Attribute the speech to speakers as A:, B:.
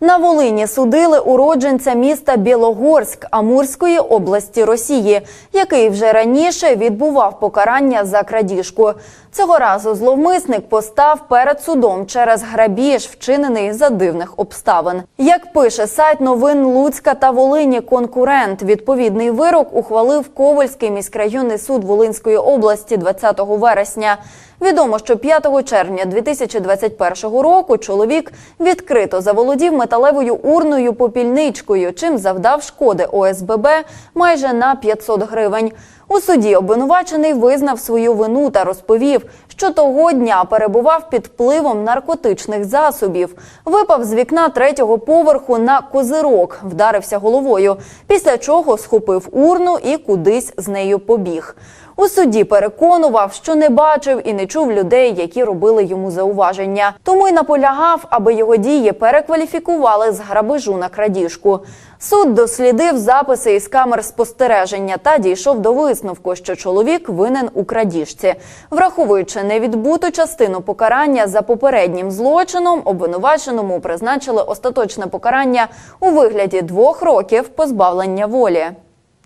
A: На Волині судили уродженця міста Білогорськ Амурської області Росії, який вже раніше відбував покарання за крадіжку. Цього разу зловмисник постав перед судом через грабіж, вчинений за дивних обставин. Як пише сайт новин Луцька та Волині, конкурент відповідний вирок ухвалив Ковальський міськрайонний суд Волинської області 20 вересня. Відомо, що 5 червня 2021 року чоловік відкрито заволодів металевою урною попільничкою, чим завдав шкоди ОСББ майже на 500 гривень. У суді обвинувачений визнав свою вину та розповів, що того дня перебував під впливом наркотичних засобів. Випав з вікна третього поверху на козирок, вдарився головою, після чого схопив урну і кудись з нею побіг. У суді переконував, що не бачив і не чув людей, які робили йому зауваження. Тому й наполягав, аби його дії перекваліфікували з грабежу на крадіжку. Суд дослідив записи із камер спостереження та дійшов до висновку, що чоловік винен у крадіжці. Враховуючи невідбуту частину покарання за попереднім злочином, обвинуваченому призначили остаточне покарання у вигляді двох років позбавлення волі.